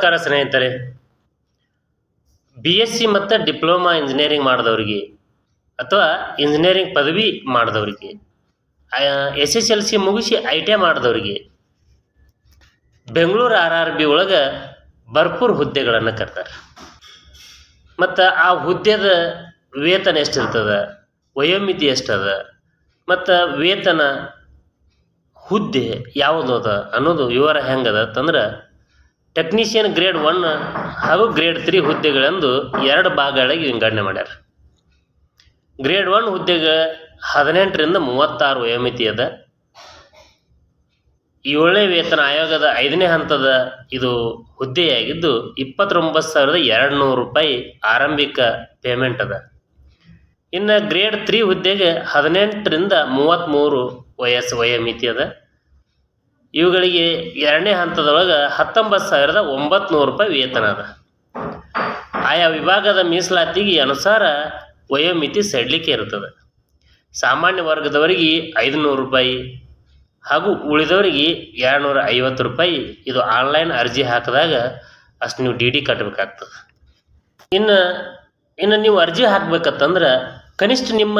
ನಮಸ್ಕಾರ ಸ್ನೇಹಿತರೆ. B S C ಮತ್ತು ಡಿಪ್ಲೊಮಾ ಇಂಜಿನಿಯರಿಂಗ್ ಮಾಡಿದವ್ರಿಗೆ ಅಥವಾ ಇಂಜಿನಿಯರಿಂಗ್ ಪದವಿ ಮಾಡಿದವ್ರಿಗೆ ಎಸ್ ಎಸ್ ಎಲ್ ಸಿ ಮುಗಿಸಿ ಐ ಟಿ ಐ ಮಾಡಿದವ್ರಿಗೆ ಬೆಂಗಳೂರು ಆರ್ ಆರ್ ಬಿ ಒಳಗೆ ಭರ್ಪೂರ್ ಹುದ್ದೆಗಳನ್ನು ಕರ್ತಾರೆ ಮತ್ತು ಆ ಹುದ್ದೆದ ವೇತನ ಎಷ್ಟಿರ್ತದ, ವಯೋಮಿತಿ ಎಷ್ಟದ, ಮತ್ತು ವೇತನ ಹುದ್ದೆ ಯಾವುದು ಅದ ಅನ್ನೋದು ವಿವರ ಹೆಂಗದ ಅಂತಂದ್ರೆ ಟೆಕ್ನಿಷಿಯನ್ ಗ್ರೇಡ್ ಒನ್ ಹಾಗೂ ಗ್ರೇಡ್ ತ್ರೀ ಹುದ್ದೆಗಳೆಂದು ಎರಡು ಭಾಗಗಳಾಗಿ ವಿಂಗಡಣೆ ಮಾಡ್ಯಾರ. ಗ್ರೇಡ್ ಒನ್ ಹುದ್ದೆಗೆ ಹದಿನೆಂಟರಿಂದ ಮೂವತ್ತಾರು ವಯೋಮಿತಿ ಅದ. ಏಳನೇ ವೇತನ ಆಯೋಗದ ಐದನೇ ಹಂತದ ಇದು ಹುದ್ದೆಯಾಗಿದ್ದು ಇಪ್ಪತ್ತೊಂಬತ್ತು ಸಾವಿರದ ಎರಡು ನೂರು ರೂಪಾಯಿ ಆರಂಭಿಕ ಪೇಮೆಂಟ್ ಅದ. ಇನ್ನು ಗ್ರೇಡ್ ತ್ರೀ ಹುದ್ದೆಗೆ ಹದಿನೆಂಟರಿಂದ ಮೂವತ್ತ್ಮೂರು ವಯಸ್ಸು ವಯೋಮಿತಿ ಅದ. ಇವುಗಳಿಗೆ ಎರಡನೇ ಹಂತದೊಳಗೆ ಹತ್ತೊಂಬತ್ತು ಸಾವಿರದ ಒಂಬತ್ತು ರೂಪಾಯಿ ವೇತನ ಅದ. ಆಯಾ ವಿಭಾಗದ ಮೀಸಲಾತಿಗೆ ಅನುಸಾರ ವಯೋಮಿತಿ ಸಡಿಲಿಕೆ ಇರ್ತದೆ ಸಾಮಾನ್ಯ ವರ್ಗದವರಿಗೆ ಐದುನೂರು ರೂಪಾಯಿ ಹಾಗೂ ಉಳಿದವರಿಗೆ ಎರಡುನೂರ ಐವತ್ತು ರೂಪಾಯಿ ಇದು ಆನ್ಲೈನ್ ಅರ್ಜಿ ಹಾಕಿದಾಗ ಅಷ್ಟು ನೀವು ಡಿ ಡಿ ಕಟ್ಟಬೇಕಾಗ್ತದೆ. ಇನ್ನು ಇನ್ನು ನೀವು ಅರ್ಜಿ ಹಾಕ್ಬೇಕಂತಂದ್ರೆ ಕನಿಷ್ಠ ನಿಮ್ಮ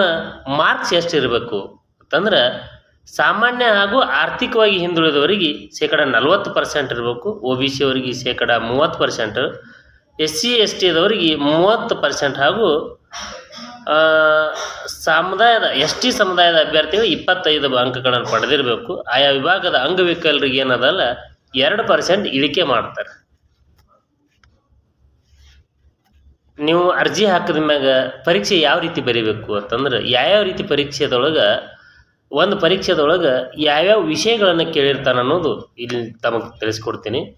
ಮಾರ್ಕ್ಸ್ ಎಷ್ಟು ಇರಬೇಕು ಅಂತಂದ್ರೆ ಸಾಮಾನ್ಯ ಹಾಗೂ ಆರ್ಥಿಕವಾಗಿ ಹಿಂದುಳಿದವರಿಗೆ ಶೇಕಡ ನಲ್ವತ್ತು ಪರ್ಸೆಂಟ್ ಇರಬೇಕು ಒ ಬಿ ಸಿ ಅವರಿಗೆ ಶೇಕಡ ಮೂವತ್ತು ಪರ್ಸೆಂಟ್ ಎಸ್ ಸಿ ಎಸ್ ಟಿದವರಿಗೆ ಮೂವತ್ತು ಪರ್ಸೆಂಟ್ ಹಾಗೂ ಸಮುದಾಯದ ಎಸ್ ಟಿ ಸಮುದಾಯದ ಅಭ್ಯರ್ಥಿಗಳು ಇಪ್ಪತ್ತೈದು ಅಂಕಗಳನ್ನು ಪಡೆದಿರಬೇಕು. ಆಯಾ ವಿಭಾಗದ ಅಂಗವಿಕಲರಿಗೆ ಏನದಲ್ಲ, ಎರಡು ಪರ್ಸೆಂಟ್ ಇಳಿಕೆ ಮಾಡ್ತಾರೆ. ನೀವು ಅರ್ಜಿ ಹಾಕಿದ ಮ್ಯಾಗ ಪರೀಕ್ಷೆ ಯಾವ ರೀತಿ ಬರೀಬೇಕು ಅಂತಂದ್ರೆ, ಯಾವ್ಯಾವ ರೀತಿ ಪರೀಕ್ಷೆದೊಳಗೆ ಒಂದು ಪರೀಕ್ಷೆದೊಳಗೆ ಯಾವ್ಯಾವ ವಿಷಯಗಳನ್ನು ಕೇಳಿರ್ತಾನೆ ಅನ್ನೋದು ಇಲ್ಲಿ ತಮಗೆ ತಿಳಿಸ್ಕೊಡ್ತೀನಿ.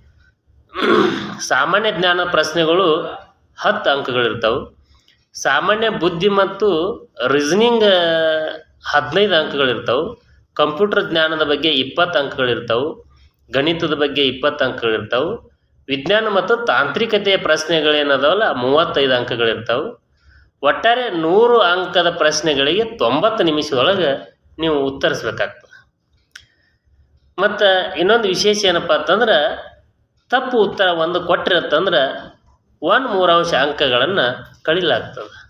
ಸಾಮಾನ್ಯ ಜ್ಞಾನ ಪ್ರಶ್ನೆಗಳು ಹತ್ತು ಅಂಕಗಳಿರ್ತಾವೆ. ಸಾಮಾನ್ಯ ಬುದ್ಧಿ ಮತ್ತು ರೀಸನಿಂಗ್ ಹದಿನೈದು ಅಂಕಗಳಿರ್ತಾವೆ. ಕಂಪ್ಯೂಟರ್ ಜ್ಞಾನದ ಬಗ್ಗೆ ಇಪ್ಪತ್ತು ಅಂಕಗಳಿರ್ತಾವೆ. ಗಣಿತದ ಬಗ್ಗೆ ಇಪ್ಪತ್ತು ಅಂಕಗಳಿರ್ತಾವೆ. ವಿಜ್ಞಾನ ಮತ್ತು ತಾಂತ್ರಿಕತೆಯ ಪ್ರಶ್ನೆಗಳೇನದಾವಲ್ಲ, ಮೂವತ್ತೈದು ಅಂಕಗಳಿರ್ತಾವೆ. ಒಟ್ಟಾರೆ ನೂರು ಅಂಕದ ಪ್ರಶ್ನೆಗಳಿಗೆ ತೊಂಬತ್ತು ನಿಮಿಷದೊಳಗೆ ನೀವು ಉತ್ತರಿಸ್ಬೇಕಾಗ್ತದೆ. ಮತ್ತು ಇನ್ನೊಂದು ವಿಶೇಷ ಏನಪ್ಪ ಅಂತಂದ್ರೆ, ತಪ್ಪು ಉತ್ತರ ಒಂದು ಕೊಟ್ಟಿರತ್ತಂದ್ರೆ, ಒಂದು ಮೂರಾಂಶ ಅಂಕಗಳನ್ನು ಕಳಿಲಾಗ್ತದೆ.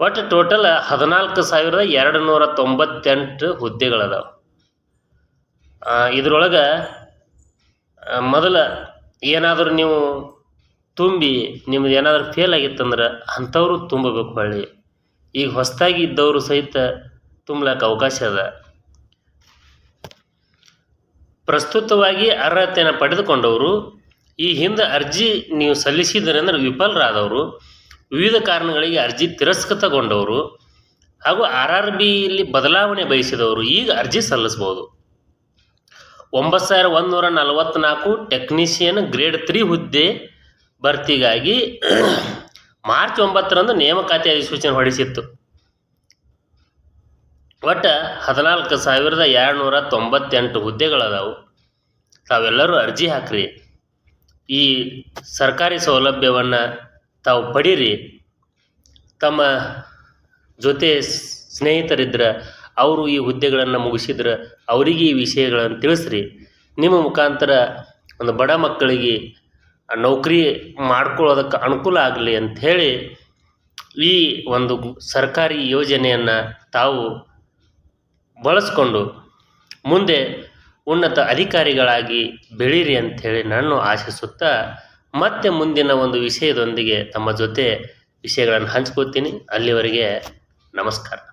ಒಟ್ಟು ಟೋಟಲ್ ಹದಿನಾಲ್ಕು ಸಾವಿರದ ಎರಡು ನೂರ ತೊಂಬತ್ತೆಂಟು ಹುದ್ದೆಗಳದಾವೆ. ಇದ್ರೊಳಗೆ ಮೊದಲ ಏನಾದರೂ ನೀವು ತುಂಬಿ, ನಿಮ್ದು ಏನಾದರೂ ಫೇಲ್ ಆಗಿತ್ತಂದ್ರೆ, ಅಂಥವರು ತುಂಬಬೇಕು ಹೊಳ್ಳಿ. ಈಗ ಹೊಸದಾಗಿ ಇದ್ದವರು ಸಹಿತ ತುಂಬಲಕ್ಕೆ ಅವಕಾಶ ಅದ. ಪ್ರಸ್ತುತವಾಗಿ ಅರ್ಹತೆಯನ್ನು ಪಡೆದುಕೊಂಡವರು, ಈ ಹಿಂದೆ ಅರ್ಜಿ ನೀವು ಸಲ್ಲಿಸಿದರೆ ಅಂದರೆ ವಿಫಲರಾದವರು, ವಿವಿಧ ಕಾರಣಗಳಿಗೆ ಅರ್ಜಿ ತಿರಸ್ಕೃತಗೊಂಡವರು, ಹಾಗೂ ಆರ್ ಆರ್ ಬಿಯಲ್ಲಿ ಬದಲಾವಣೆ ಬಯಸಿದವರು ಈಗ ಅರ್ಜಿ ಸಲ್ಲಿಸ್ಬೋದು ಒಂಬತ್ತು ಸಾವಿರ ಒಂದುನೂರ ನಲವತ್ತ್ನಾಲ್ಕು ಟೆಕ್ನಿಷಿಯನ್ ಗ್ರೇಡ್ ತ್ರೀ ಹುದ್ದೆ ಭರ್ತಿಗಾಗಿ ಮಾರ್ಚ್ ಒಂಬತ್ತರಂದು ನೇಮಕಾತಿ ಅಧಿಸೂಚನೆ ಹೊರಡಿಸಿತ್ತು. ಒಟ್ಟು ಹದಿನಾಲ್ಕು ಸಾವಿರದ ಎರಡುನೂರ ತೊಂಬತ್ತೆಂಟು ಹುದ್ದೆಗಳದಾವು. ತಾವೆಲ್ಲರೂ ಅರ್ಜಿ ಹಾಕ್ರಿ. ಈ ಸರ್ಕಾರಿ ಸೌಲಭ್ಯವನ್ನು ತಾವು ಪಡೀರಿ. ತಮ್ಮ ಜೊತೆ ಸ್ನೇಹಿತರಿದ್ರೆ, ಅವರು ಈ ಹುದ್ದೆಗಳನ್ನು ಮುಗಿಸಿದ್ರೆ, ಅವರಿಗೆ ಈ ವಿಷಯಗಳನ್ನು ತಿಳಿಸ್ರಿ. ನಿಮ್ಮ ಮುಖಾಂತರ ಒಂದು ಬಡ ಮಕ್ಕಳಿಗೆ ನೌಕರಿ ಮಾಡ್ಕೊಳ್ಳೋದಕ್ಕೆ ಅನುಕೂಲ ಆಗಲಿ ಅಂಥೇಳಿ ಈ ಒಂದು ಸರ್ಕಾರಿ ಯೋಜನೆಯನ್ನು ತಾವು ಬಳಸ್ಕೊಂಡು ಮುಂದೆ ಉನ್ನತ ಅಧಿಕಾರಿಗಳಾಗಿ ಬೆಳೀರಿ ಅಂಥೇಳಿ ನಾನು ಆಶಿಸುತ್ತಾ ಮತ್ತೆ ಮುಂದಿನ ಒಂದು ವಿಷಯದೊಂದಿಗೆ ತಮ್ಮ ಜೊತೆ ವಿಷಯಗಳನ್ನು ಹಂಚ್ಕೋತೀನಿ ಅಲ್ಲಿವರೆಗೆ ನಮಸ್ಕಾರ.